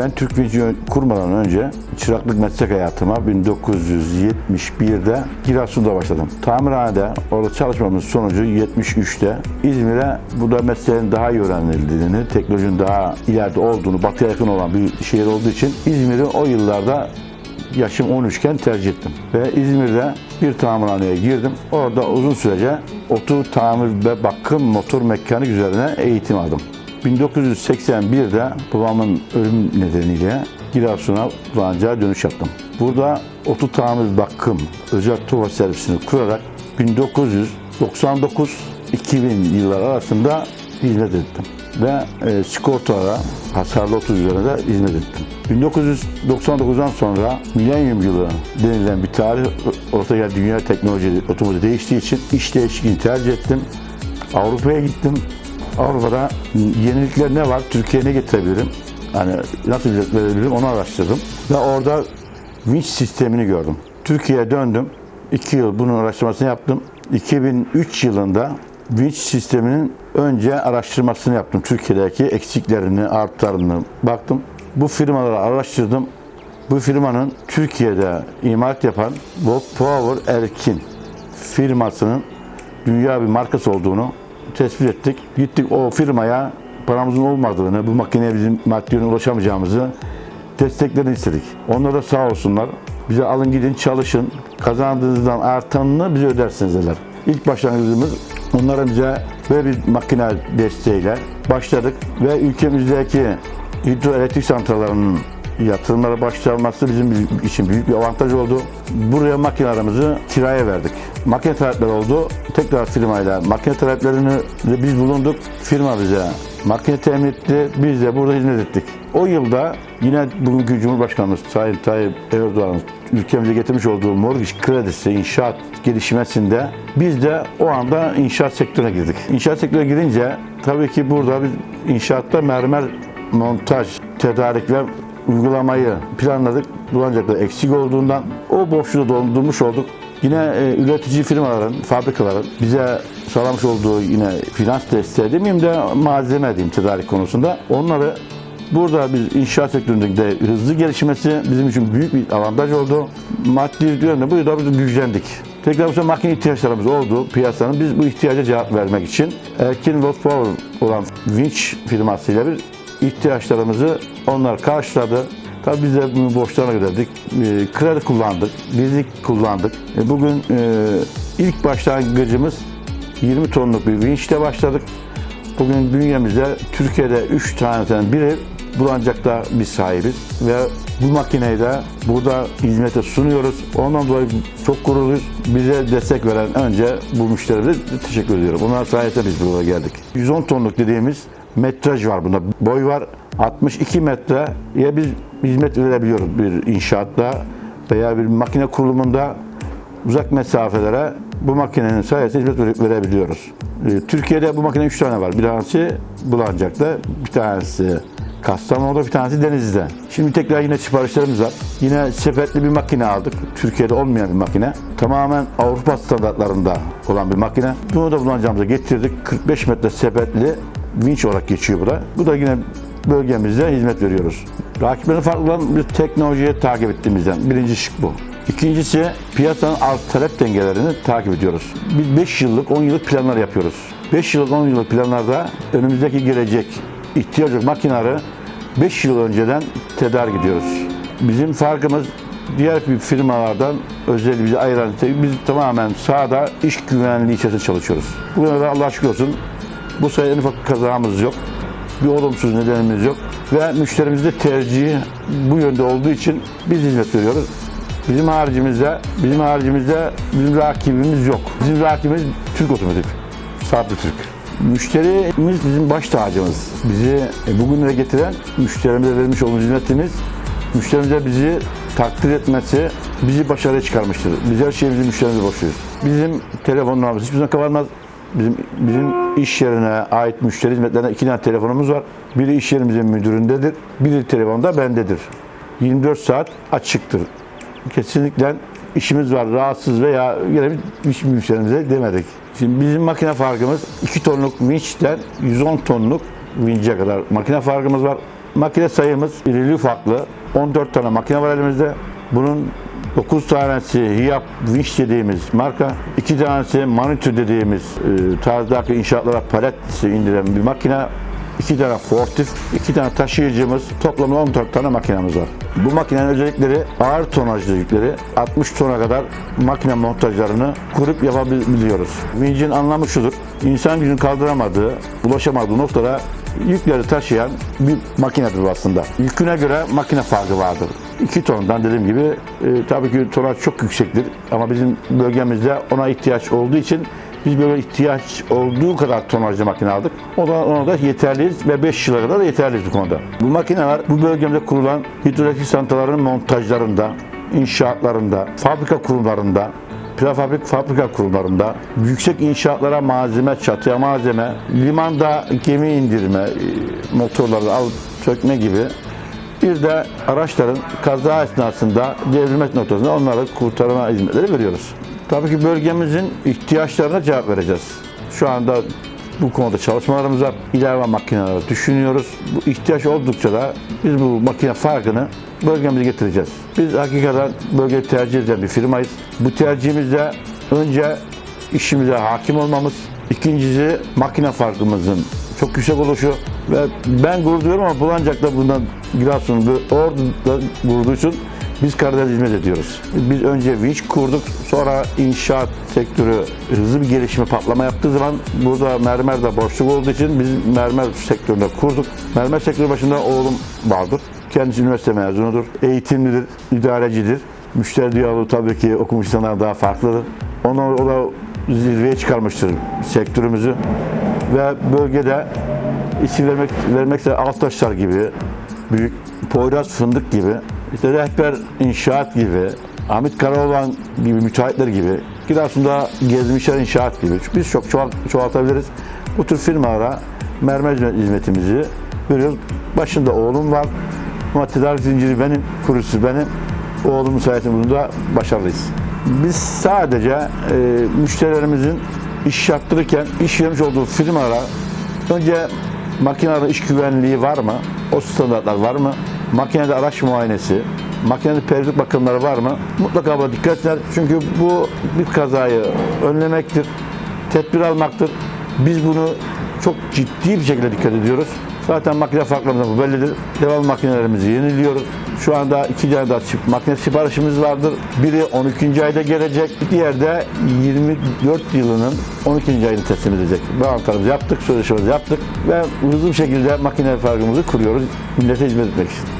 Ben Türk Vinci kurmadan önce çıraklık meslek hayatıma 1971'de Giresun'da başladım. Tamirhanede orada çalışmamız sonucu 73'te İzmir'e bu da mesleğin daha iyi öğrenildiğini, teknolojinin daha ileride olduğunu, batıya yakın olan bir şehir olduğu için İzmir'i o yıllarda yaşım 13 iken tercih ettim. Ve İzmir'de bir tamirhaneye girdim. Orada uzun sürece oto tamir ve bakım motor mekanik üzerine eğitim aldım. 1981'de babamın ölüm nedeniyle Giresun'a Bulancağa dönüş yaptım. Burada oto tamir bakım özel tuva servisini kurarak 1999-2000 yıllar arasında hizmet ettim ve e, sigortalara hasarlı otu üzerine de hizmet ettim. 1999'dan sonra milenyum yılı denilen bir tarih ortaya. Dünya teknoloji otomobil değiştiği için iş değişikliğini tercih ettim. Avrupa'ya gittim. Avrupa'da yenilikler ne var? Türkiye'ye ne getirebilirim? Hani nasıl ücret verebilirim onu araştırdım. Ve orada vinç sistemini gördüm. Türkiye'ye döndüm. İki yıl bunun araştırmasını yaptım. 2003 yılında vinç sisteminin önce araştırmasını yaptım. Türkiye'deki eksiklerini, artlarını baktım. Bu firmaları araştırdım. Bu firmanın Türkiye'de imalat yapan Bob Power Erkin firmasının dünya bir markası olduğunu tespit ettik. Gittik o firmaya paramızın olmadığını, bu makineye bizim maddi yöne ulaşamayacağımızı desteklerini istedik. Onlar da sağ olsunlar. Bize alın gidin çalışın. Kazandığınızdan artanını bize ödersiniz dediler. İlk başlangıcımız onlara bize böyle bir makine desteğiyle başladık ve ülkemizdeki hidroelektrik santrallarının yatırımlara başlanması bizim için büyük bir avantaj oldu. Buraya makinelerimizi kiraya verdik. Makine talepleri oldu. Tekrar firmayla makine taleplerini de biz bulunduk. Firma bize makine temin etti. Biz de burada hizmet ettik. O yılda yine bugünkü Cumhurbaşkanımız Sayın Tayyip Erdoğan'ın ülkemize getirmiş olduğu mortgage kredisi inşaat gelişmesinde biz de o anda inşaat sektörüne girdik. İnşaat sektörüne girince tabii ki burada biz inşaatta mermer montaj, tedarik ve uygulamayı planladık. Bulancakta eksik olduğundan o boşluğu doldurmuş olduk. Yine e, üretici firmaların, fabrikaların bize sağlamış olduğu yine finans desteği demeyeyim de malzeme diyeyim tedarik konusunda. Onları burada biz inşaat sektöründe hızlı gelişmesi bizim için büyük bir avantaj oldu. Maddi yönde bu yılda biz güçlendik. Tekrar bu makine ihtiyaçlarımız oldu piyasanın. Biz bu ihtiyaca cevap vermek için Erkin World Power olan Winch firmasıyla bir ihtiyaçlarımızı onlar karşıladı. Tabii biz de bunu borçlarına ödedik. E, kredi kullandık, bizlik kullandık. E, bugün e, ilk başlangıcımız 20 tonluk bir vinçle başladık. Bugün bünyemizde Türkiye'de 3 taneden biri Bulancak'ta biz sahibiz ve bu makineyi de burada hizmete sunuyoruz. Ondan dolayı çok gururluyuz. Bize destek veren önce bu müşterilere teşekkür ediyorum. Onlar sayesinde biz buraya geldik. 110 tonluk dediğimiz metraj var bunda. Boy var 62 metreye biz hizmet verebiliyoruz bir inşaatta veya bir makine kurulumunda uzak mesafelere bu makinenin sayesinde hizmet verebiliyoruz. Ee, Türkiye'de bu makine 3 tane var. Bir tanesi Bulancak'ta, bir tanesi Kastamonu'da, bir tanesi Denizli'de. Şimdi tekrar yine siparişlerimiz var. Yine sepetli bir makine aldık. Türkiye'de olmayan bir makine. Tamamen Avrupa standartlarında olan bir makine. Bunu da Bulancak'ımıza getirdik. 45 metre sepetli vinç olarak geçiyor bu da. Bu da yine bölgemizde hizmet veriyoruz. Rakiplerin farklı olan bir teknolojiyi takip ettiğimizden. Birinci şık bu. İkincisi piyasanın arz talep dengelerini takip ediyoruz. Biz 5 yıllık, 10 yıllık planlar yapıyoruz. 5 yıllık, 10 yıllık planlarda önümüzdeki gelecek ihtiyaç makineleri 5 yıl önceden tedarik ediyoruz. Bizim farkımız diğer bir firmalardan özel bizi ayıran şey, biz tamamen sahada iş güvenliği içerisinde çalışıyoruz. Bugüne de Allah şükür olsun bu sayede en ufak kazamız yok. Bir olumsuz nedenimiz yok. Ve müşterimizde tercihi bu yönde olduğu için biz hizmet veriyoruz. Bizim haricimizde, bizim haricimizde bizim rakibimiz yok. Bizim rakibimiz Türk Otomotiv. Sabri Türk. Müşterimiz bizim baş tacımız. Bizi e, bugünlere getiren müşterimize vermiş olduğumuz hizmetimiz, müşterimize bizi takdir etmesi, bizi başarıya çıkarmıştır. Biz her şeyi bizim müşterimize borçluyuz. Bizim telefonlarımız hiçbir zaman kapanmaz. Bizim, bizim iş yerine ait müşteri hizmetlerine iki tane telefonumuz var. Biri iş yerimizin müdüründedir, biri telefonda bendedir. 24 saat açıktır. Kesinlikle işimiz var, rahatsız veya yine hiç müşterimize demedik. Şimdi bizim makine farkımız 2 tonluk vinçten 110 tonluk vinçe kadar makine farkımız var. makine sayımız irili ufaklı. 14 tane makine var elimizde. Bunun 9 tanesi HIAP Winch dediğimiz marka, 2 tanesi Manitou dediğimiz e, tarzdaki inşaatlara palet indiren bir makine, 2 tane Fortif, 2 tane taşıyıcımız, toplamda 14 tane makinemiz var. Bu makinenin özellikleri ağır tonajlı yükleri 60 tona kadar makine montajlarını kurup yapabiliyoruz. Winch'in anlamı şudur, insan gücünün kaldıramadığı, ulaşamadığı noktada yükleri taşıyan bir makinedir aslında. Yüküne göre makine farkı vardır. 2 tondan dediğim gibi e, tabii ki tonaj çok yüksektir ama bizim bölgemizde ona ihtiyaç olduğu için biz böyle ihtiyaç olduğu kadar tonajlı makine aldık. O da ona da yeterliyiz ve 5 yıla kadar da yeterliyiz bu konuda. Bu makineler bu bölgemde kurulan hidroelektrik santrallerin montajlarında, inşaatlarında, fabrika kurumlarında, prefabrik fabrika kurumlarında, yüksek inşaatlara malzeme, çatıya malzeme, limanda gemi indirme, e, motorları alıp sökme gibi bir de araçların kaza esnasında devrilmesi noktasında onları kurtarma hizmetleri veriyoruz. Tabii ki bölgemizin ihtiyaçlarına cevap vereceğiz. Şu anda bu konuda çalışmalarımız var. İlave makineleri düşünüyoruz. Bu ihtiyaç oldukça da biz bu makine farkını bölgemize getireceğiz. Biz hakikaten bölgeyi tercih eden bir firmayız. Bu tercihimizde önce işimize hakim olmamız, ikincisi makine farkımızın çok yüksek oluşu ve ben gurur duyuyorum ama Bulancak da bundan Giresun'da, Ordu'da gurur duysun. Biz Karadeniz hizmet ediyoruz. Biz önce vinç kurduk, sonra inşaat sektörü hızlı bir gelişme patlama yaptığı zaman burada mermer de boşluk olduğu için biz mermer sektöründe kurduk. Mermer sektörü başında oğlum vardır. Kendisi üniversite mezunudur, eğitimlidir, idarecidir. Müşteri diyaloğu tabii ki okumuş insanlar daha farklıdır. Onu o da zirveye çıkarmıştır sektörümüzü ve bölgede isim vermek vermekse Altaşlar gibi, büyük Poyraz Fındık gibi, işte Rehber İnşaat gibi, Hamit Karaoğlan gibi müteahhitler gibi, Giresun'da Gezmişler İnşaat gibi biz çok çoğalt, çoğaltabiliriz. Bu tür firmalara mermer hizmetimizi veriyoruz. Başında oğlum var. Ama zinciri benim, kurucusu benim. Oğlumun sayesinde bunda başarılıyız. Biz sadece e, müşterilerimizin iş yaptırırken iş vermiş olduğu firmalara önce makinede iş güvenliği var mı? O standartlar var mı? Makinede araç muayenesi, makinede periyodik bakımları var mı? Mutlaka buna dikkat etsinler. Çünkü bu bir kazayı önlemektir, tedbir almaktır. Biz bunu çok ciddi bir şekilde dikkat ediyoruz. Zaten makine farklarımız bu bellidir. Devam makinelerimizi yeniliyoruz. Şu anda iki tane daha çift makine siparişimiz vardır. Biri 12. ayda gelecek. Diğer de 24 yılının 12. ayını teslim edecek. Bağlantılarımızı yaptık, sözleşmemizi yaptık ve hızlı bir şekilde makine farkımızı kuruyoruz millete hizmet etmek için.